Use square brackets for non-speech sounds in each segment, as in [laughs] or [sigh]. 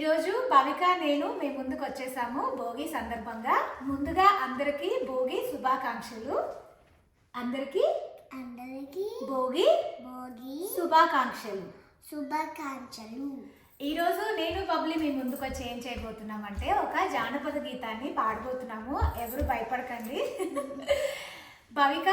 ఈరోజు భవిక నేను మీ ముందుకు వచ్చేసాము భోగి సందర్భంగా. ముందుగా అందరికీ భోగి శుభాకాంక్షలు. అందరికీ అందరికీ భోగి భోగి శుభాకాంక్షలు. శుభాకాంక్షలు. ఈరోజు నేను బబ్లీ మీ ముందుకు వచ్చి ఏం చేయబోతున్నామంటే ఒక జానపద గీతాన్ని పాడబోతున్నాము. ఎవరు భయపడకండి. [laughs] భవిక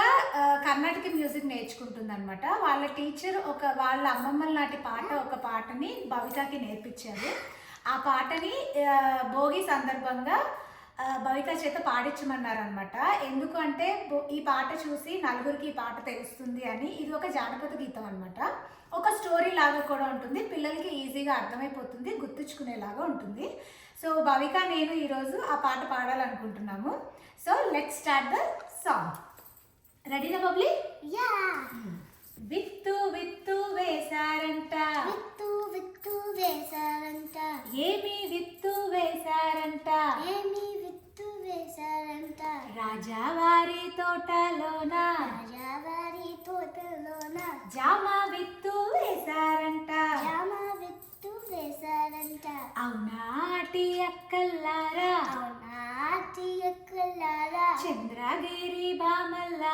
కర్ణాటక మ్యూజిక్ నేర్చుకుంటుంది అనమాట వాళ్ళ టీచర్ ఒక వాళ్ళ అమ్మమ్మల నాటి పాట ఒక పాటని భవికకి నేర్పించారు. ఆ పాటని భోగి సందర్భంగా ఆ, భవిక చేత పాడించమన్నారు అనమాట ఎందుకు అంటే బో- ఈ పాట చూసి నలుగురికి ఈ పాట తెలుస్తుంది అని ఇది ఒక జానపద గీతం అనమాట ఒక స్టోరీ లాగా కూడా ఉంటుంది. పిల్లలకి ఈజీగా అర్థమైపోతుంది గుర్తుంచుకునేలాగా ఉంటుంది. సో భవిక నేను ఈరోజు ఆ పాట పాడాలనుకుంటున్నాము. So let start the song రెడీనా బబ్లీ యా రాజావారి తోటలోన రాజావారి తోటలోన జామ విత్తు వేశారంట. జామ విత్తు వేశారంట. అవునాటి అక్కల్లారా? అవునాటి ఎక్కలారా చంద్రగిరి బామల్లారా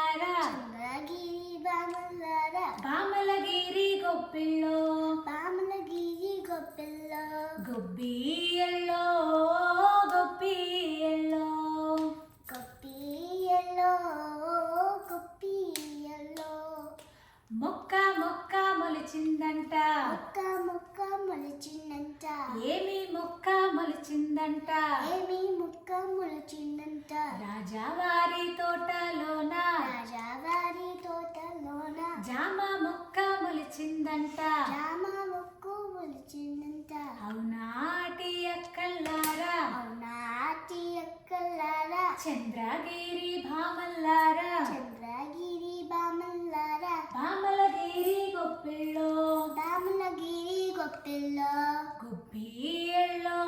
మొక్క మొలిచిందంట రాజావారి తోటలోన? రాజావారి తోటలోన. జామ మొక్క మొలిచిందంట. జామ మొక్క మొలిచిందంట. అవునాటి అక్కల్లారా? అవునాటి ఎక్కలారా చంద్రగిరి భామల్లారా చంద్రగిరి బామల్లారా? భామలగిరి గొప్పిళ్ళో? బామలగిరి గొప్పిల్లో గొప్పియల్లో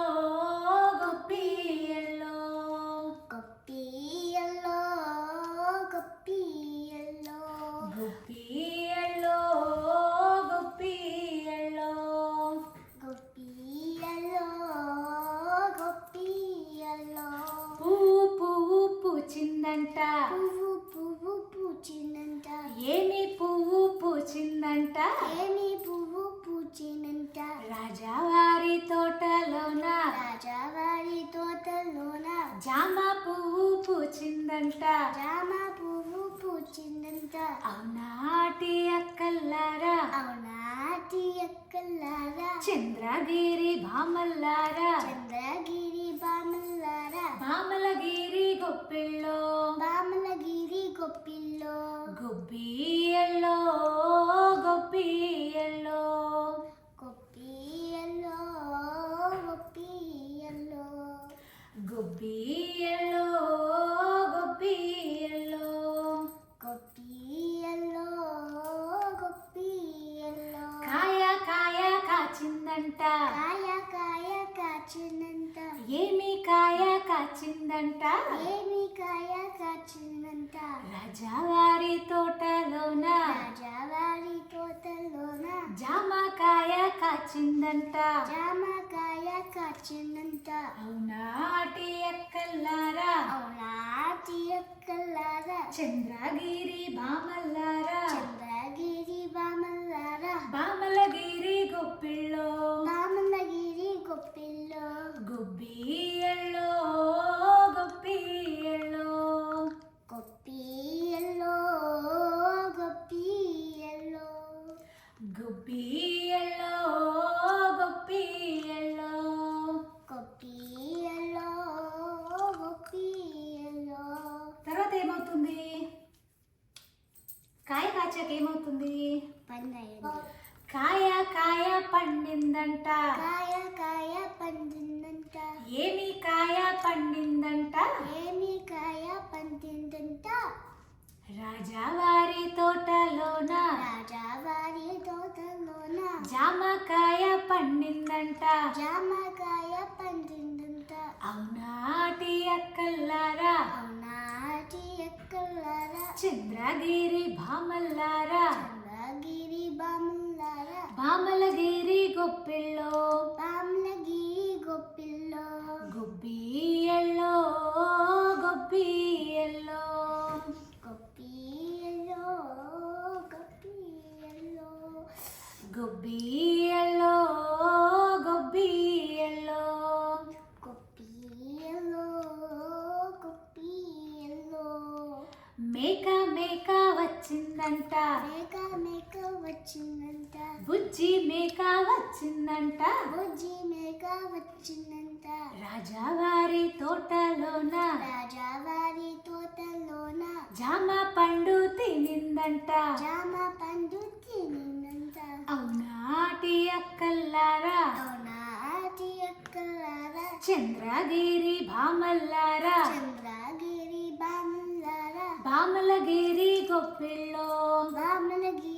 రాజావారి తోటలోన రాజావారి తోటలోన జామ పువ్వు పూచిందంట. జామ పువ్వు పూచినంత అవునాటి అక్కల్లారా అవునాటి ఎక్కలారా చంద్రగిరి భామల్లారా చంద్రగిరి బామల్లారా భామలగిరి గొప్పిళ్ళో బామలగిరి గొప్పిల్లో గొబ్బియల్లో గొబ్బియల్లో కాచిందంట ఏమి కాయ కాచినంత రాజావారి తోటలోన? రాజావారి తోటలోన? జామకాయ కాచిందంట జామకాయ కాచినంత అవునాటి ఎక్కల్లారా అవునాటి ఎక్కలారా చంద్రగిరి భామల్లారా చంద్రగిరి బామల్లారా? బామలగిరి గొప్పిళ్ళో? బామలగిరి గొప్పిల్లో గొబ్బియల్లో ఏమవుతుంది? కాయ కాచాక ఏమవుతుంది? కాయ కాయ పండిందంట. కాయ కాయ పండిందంట. ఏమి కాయ పండిందంట? ఏమి కాయ పండిందంట. రాజావారి తోటలోన. రాజావారి తోటలోన. జామకాయ పండిందంట. జామకాయ పండిందంట. అవునాటి అక్కల్లారా అవునాటి ఎక్కలారా చంద్రగిరి భామల్లారా చంద్రగిరి బాములారా భామలగిరి గొప్పిళ్ళో వచ్చిందంట. బుజ్జి మేక వచ్చిందంట. బుజ్జి మేక వచ్చిందంట. రాజావారి తోటలోన. రాజావారి తోటలోన. జామ పండు తినిందంట. జామ పండు తినిందంట. అవునాటి అక్కల్లారా. అవునా ఆటి అక్కలారా చంద్రగిరి భామల్లారా చంద్రగిరి బాములారా భామలగిరి గొప్పిల్లో. బామనగిరి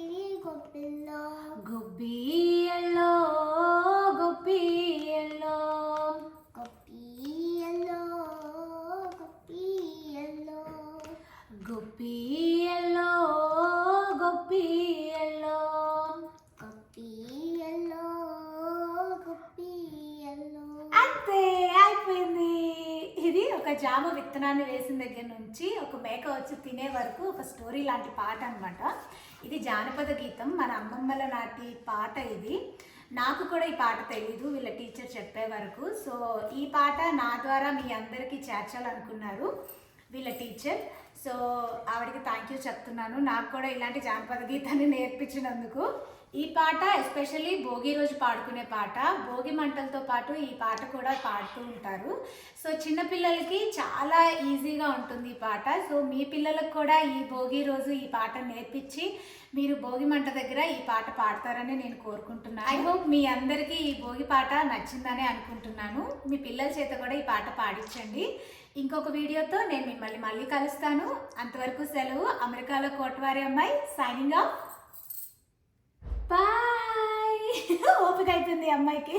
ఒక జామ విత్తనాన్ని వేసిన దగ్గర నుంచి ఒక మేక వచ్చి తినే వరకు ఒక స్టోరీ లాంటి పాట అనమాట ఇది జానపద గీతం. మన అమ్మమ్మల నాటి పాట ఇది. నాకు కూడా ఈ పాట తెలీదు వీళ్ళ టీచర్ చెప్పే వరకు. సో ఈ పాట నా ద్వారా మీ అందరికీ చేర్చాలనుకున్నారు వీళ్ళ టీచర్. సో ఆవిడకి థ్యాంక్ యూ చెప్తున్నాను. నాకు కూడా ఇలాంటి జానపద గీతాన్ని నేర్పించినందుకు. ఈ పాట ఎస్పెషల్లీ భోగి రోజు పాడుకునే పాట భోగి మంటలతో పాటు ఈ పాట కూడా పాడుతూ ఉంటారు. సో చిన్నపిల్లలకి చాలా ఈజీగా ఉంటుంది ఈ పాట. సో మీ పిల్లలకు కూడా ఈ భోగి రోజు ఈ పాట నేర్పించి మీరు భోగి మంట దగ్గర ఈ పాట పాడతారని నేను కోరుకుంటున్నాను. ఐ హోప్ మీ అందరికీ ఈ భోగి పాట నచ్చిందని అనుకుంటున్నాను. మీ పిల్లల చేత కూడా ఈ పాట పాడించండి. ఇంకొక వీడియోతో నేను మిమ్మల్ని మళ్ళీ కలుస్తాను. అంతవరకు సెలవు. అమెరికాలో కోటవారి అమ్మాయి సైనింగ్ ఆఫ్ బాయ్ [laughs] ఓపిక అయిపోయింది అమ్మాయికి.